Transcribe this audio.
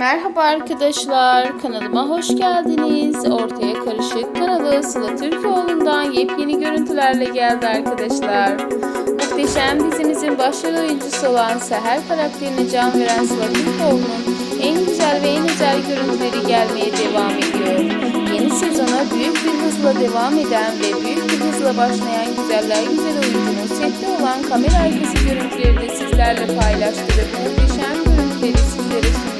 Merhaba arkadaşlar, kanalıma hoş geldiniz. Ortaya Karışık kanalı Sıla Türkoğlu'ndan yepyeni görüntülerle geldi arkadaşlar. Muhteşem dizimizin başrol oyuncusu olan Seher karakterine can veren Sıla Türkoğlu'nun en güzel ve en özel görüntüleri gelmeye devam ediyor. Yeni sezona büyük bir hızla devam eden ve büyük bir hızla başlayan güzeller güzel oyuncunun sette olan kamera arkası görüntüleri de sizlerle paylaştı ve bu muhteşem görüntüleri sizlere sunuyor.